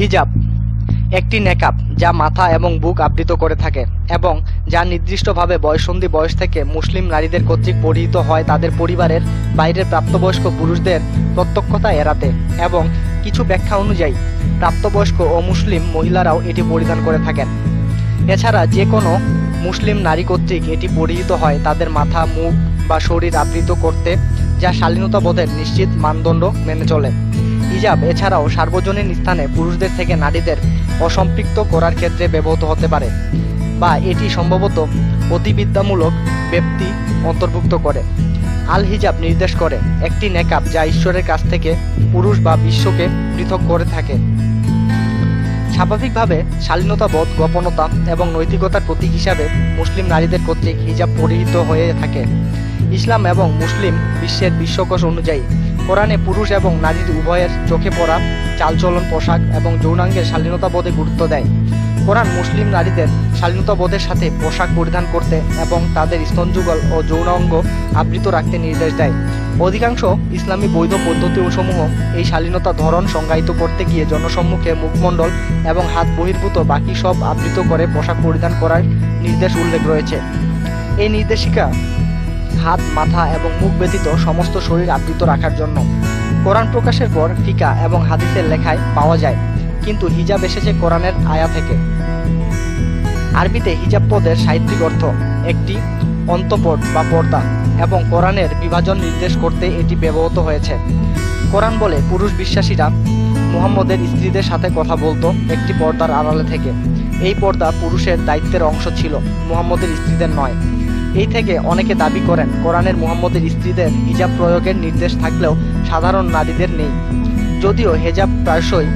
হিজাব, একটি নেকাব যা মাথা এবং বুক আবৃত করে থাকে এবং যা নির্দিষ্টভাবে বয়সন্ধি বয়স থেকে মুসলিম নারীদের কর্তৃক পরিহিত হয় তাদের পরিবারের বাইরের প্রাপ্তবয়স্ক পুরুষদের প্রত্যক্ষতা এড়াতে এবং কিছু ব্যাখ্যা অনুযায়ী, প্রাপ্তবয়স্ক ও মুসলিম মহিলারাও এটি পরিধান করে থাকেন। এছাড়া যে কোনো মুসলিম নারী কর্তৃক এটি পরিহিত হয় তাদের মাথা, মুখ বা শরীর আবৃত করতে, যা শালীনতা বোধের নিশ্চিত মানদণ্ড মেনে চলে। হিজাব, এছাড়াও সার্বজনীন স্থানে পুরুষদের থেকে নারীদের অসম্পৃক্ত করার ক্ষেত্রে ব্যবহৃত হতে পারে বা এটি সম্ভবত অতিবিদ্যামূলক ব্যক্তি অন্তর্ভুক্ত করে। আল হিজাব নির্দেশ করে, একটি নেকাব যা ঈশ্বরের কাছ থেকে পুরুষ বা বিশ্বকে পৃথক করে থাকে। স্বাভাবিকভাবে শালীনতাবোধ গোপনতা এবং নৈতিকতার প্রতীক হিসাবে মুসলিম নারীদের কর্তৃক হিজাব পরিহিত হয়ে থাকে। ইসলাম এবং মুসলিম বিশ্বের বিশ্বকোষ অনুযায়ী কোরআনে পুরুষ এবং নারীর উভয়ের চোখে পড়া, চালচলন পোশাক এবং যৌনাঙ্গের শালীনতাবোধে গুরুত্ব দেয়। কোরআন মুসলিম নারীদের শালীনতাবোধের সাথে পোশাক পরিধান করতে এবং তাদের স্তনযুগল ও যৌনাঙ্গ আবৃত রাখতে নির্দেশ দেয়। অধিকাংশ ইসলামী বৈধ পদ্ধতিসমূহ এই শালীনতা ধরন সংজ্ঞায়িত করতে গিয়ে জনসম্মুখে মুখমণ্ডল এবং হাত বহির্ভূত বাকি সব আবৃত করে পোশাক পরিধান করার নির্দেশ উল্লেখ রয়েছে। এই নির্দেশিকা হাত, মাথা এবং মুখ ব্যতীত সমস্ত শরীর আবৃত রাখার জন্য। কোরআন প্রকাশের পর ফিকা এবং হাদিসের লেখায় পাওয়া যায়, কিন্তু হিজাব এসেছে কোরআনের আয়া থেকে। আরবিতে হিজাব পদের সাহিত্যিক অর্থ একটি অন্তপট বা পর্দা এবং কোরআনের বিভাজন নির্দেশ করতে এটি ব্যবহৃত হয়েছে। কোরআন বলে পুরুষ বিশ্বাসীরা মুহাম্মদের স্ত্রীদের সাথে কথা বলতো একটি পর্দার আড়ালে থেকে। এই পর্দা পুরুষের দায়িত্বের অংশ ছিল, মুহাম্মদের স্ত্রীদের নয়। এই থেকে অনেকে দাবি করেন, কোরআনের মুহাম্মদের স্ত্রীদের হিজাব প্রয়োগের নির্দেশ থাকলেও সাধারণ নারীদের নেই। যদিও হেজাব প্রায়শই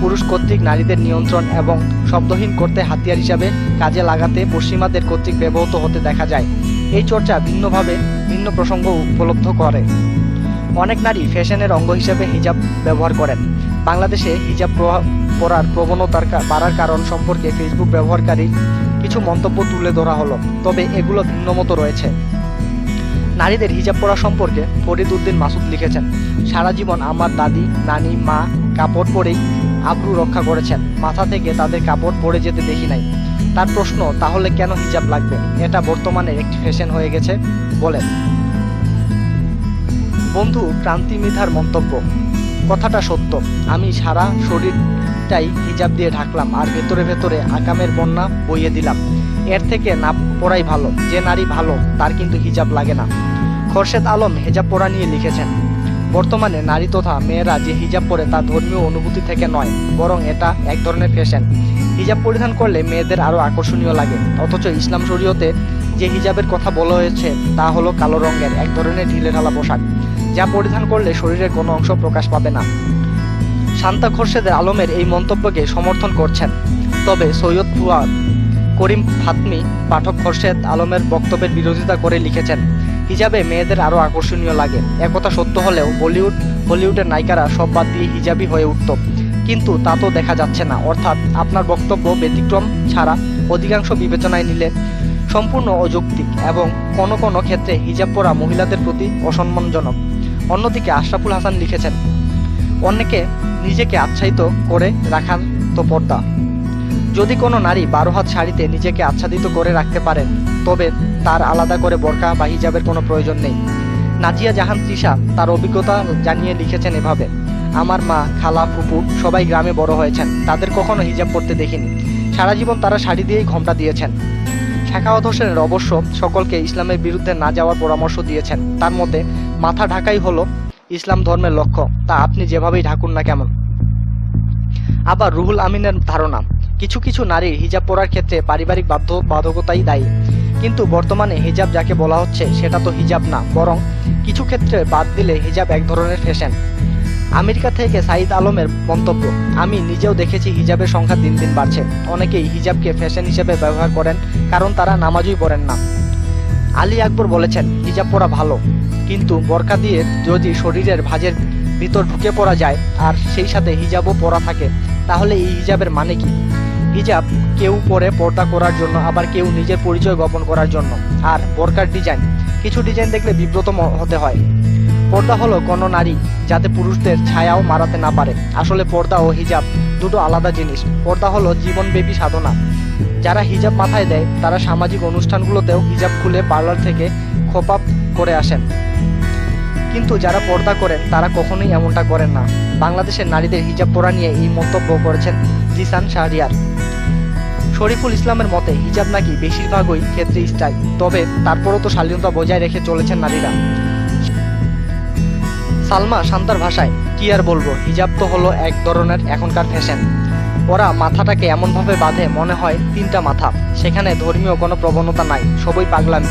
পুরুষ কর্তৃক নারীদের নিয়ন্ত্রণ এবং শব্দহীন করতে হাতিয়ার হিসাবে কাজে লাগাতে পশ্চিমাদের কর্তৃক ব্যবহৃত হতে দেখা যায়। এই চর্চা ভিন্নভাবে ভিন্ন প্রসঙ্গ উপলব্ধ করে। অনেক নারী ফ্যাশনের অঙ্গ হিসাবে হিজাব ব্যবহার করেন। বাংলাদেশে হিজাব পড়ার প্রবণতার বাড়ার কারণ সম্পর্কে ফেসবুক ব্যবহারকারী কিছু মন্তব্য তুলে ধরা হলো, তবে এগুলো ভিন্নমত রয়েছে। নারীদের হিজাব পরা সম্পর্কে ফরিদ উদ্দিন মাসুদ লিখেছেন, সারা জীবন আমার দাদি, নানি, মা কাপড় পরেই আব্রু রক্ষা করেছেন, মাথা থেকে তাদের কাপড় পরে যেতে দেখি নাই। তার প্রশ্ন, তাহলে কেন হিজাব লাগবে? এটা বর্তমানে একটি ফ্যাশন হয়ে গেছে। বলেন। বন্ধু ক্রান্তি মিধার মন্তব্য, কথাটা সত্য। আমি সারা শরীরটাই হিজাব দিয়ে ঢাকলাম আর ভেতরে ভেতরে আকামের বন্যা বইয়ে দিলাম। এর থেকে না পড়াই ভালো, যে নারী ভালো, তার কিন্তু হিজাব লাগে না। খোরশেদ আলম হিজাব পরা নিয়ে লিখেছেন, বর্তমানে নারী তথা মেয়েরা যে হিজাব পরে তা ধর্মীয় অনুভূতি থেকে নয়, বরং এটা এক ধরনের ফ্যাশন হিজাব পরিধান করলে মেয়েদের আরও আকর্ষণীয় লাগে। অথচ ইসলাম শরীয়তে যে হিজাবের কথা বলা হয়েছে, তা হলো কালো রঙের, এক ধরনের ঢিলেঢালা পোশাক। যা পরিধান করলে শরীরের কোনো অংশ প্রকাশ পাবে না। শান্তা খোরশেদের আলমের এই মন্তব্যকে সমর্থন করছেন। তবে সৈয়দ ফুয়াদ করিম ফাতমি, পাঠক খোরশেদ আলমের বক্তব্যের বিরোধিতা করে লিখেছেন, হিজাবে মেয়েদের আরও আকর্ষণীয় লাগে। একথা সত্য হলেও বলিউড, হলিউডের নায়িকারা সব বাদ দিয়ে হিজাবি হয়ে উঠত। কিন্তু তা তো দেখা যাচ্ছে না। অর্থাৎ আপনার বক্তব্য ব্যতিক্রম ছাড়া অধিকাংশ বিবেচনায় নিলে সম্পূর্ণ অযৌক্তিক এবং কোনো কোনো ক্ষেত্রে হিজাব পরা মহিলাদের প্রতি অসম্মানজনক। অন্যদিকে আশরাফুল হাসান লিখেছেন অনেকে নিজেকে আচ্ছাদিত করে রাখার তো পর্দা। যদি কোনো নারী বারো হাত শাড়িতে নিজেকে আচ্ছাদিত করে রাখতে পারেন তবে তার আলাদা করে বোরকা বা হিজাবের কোনো প্রয়োজন নেই। নাজিয়া জাহান তৃষা তার অভিজ্ঞতা জানিয়ে লিখেছেন এভাবে, আমার মা, খালা, ফুপু সবাই গ্রামে বড় হয়েছেন, তাদের কখনো হিজাব পরতে দেখিনি। সারা জীবন তারা শাড়ি দিয়েই ঘোমটা দিয়েছেন। শাখাওয়াত হোসেনের অবশ্য সকলকে ইসলামের বিরুদ্ধে না যাওয়ার পরামর্শ দিয়েছেন। তার মতে মাথা ঢাকাই হলো ইসলাম ধর্মের লক্ষ্য, তা আপনি যেভাবেই ঢাকুন না কেমন। আবার রুহুল আমিনের ধারণা, কিছু কিছু নারীর হিজাব পরার ক্ষেত্রে পারিবারিক বাধ্য, বাধকতাই দায়ী। কিন্তু বর্তমানে হিজাব যাকে বলা হচ্ছে, সেটা তো হিজাব না, বরং কিছু ক্ষেত্রে বাদ দিলে হিজাব এক ধরনের ফ্যাশন। আমেরিকা থেকে সাইদ আলমের মন্তব্য, আমি নিজেও দেখেছি হিজাবের সংখ্যা দিন দিন বাড়ছে। অনেকেই হিজাবকে ফ্যাশন হিসেবে ব্যবহার করেন, কারণ তারা নামাজই পড়েন না। আলী আকবর বলেছেন, হিজাব পরা ভালো। কিন্তু বরকা দিয়ে যদি শরীরের ভাঁজের ভিতর ঢুকে পড়া যায় আর সেই সাথে হিজাবও পরা থাকে, তাহলে এই হিজাবের মানে কি? হিজাব কেউ পরে পর্দা করার জন্য, আবার কেউ নিজের পরিচয় গোপন করার জন্য। আর বোরকার ডিজাইন কিছু ডিজাইন দেখলে বিব্রত হতে হয়। পর্দা হলো কোনো নারী যাতে পুরুষদের ছায়াও মারাতে না পারে। আসলে পর্দা ও হিজাব দুটো আলাদা জিনিস। পর্দা হলো জীবনব্যাপী সাধনা। যারা হিজাব মাথায় দেয়, তারা সামাজিক অনুষ্ঠানগুলোতেও হিজাব খুলে পার্লার থেকে খোপা করে আসেন। কিন্তু যারা পর্দা করেন, তারা কখনোই এমনটা করেন না। বাংলাদেশের নারীদের হিজাব পরা নিয়ে এই মন্তব্য করেছেন জিসান শাহরিয়ার। শরীফুল ইসলামের মতে, হিজাব নাকি বেশিরভাগই ক্ষেত্রে স্টাইল, তবে তারপরও তো শালীনতা বজায় রেখে চলেছেন নারীরা। সালমা শান্তার ভাষায়, কি আর বলব, হিজাব তো হলো এক ধরনের এখনকার ফ্যাশন ওরা মাথাটাকে এমনভাবে বাঁধে, মনে হয় তিনটা মাথা। সেখানে ধর্মীয় কোনো প্রবণতা নাই, সবই পাগলামি।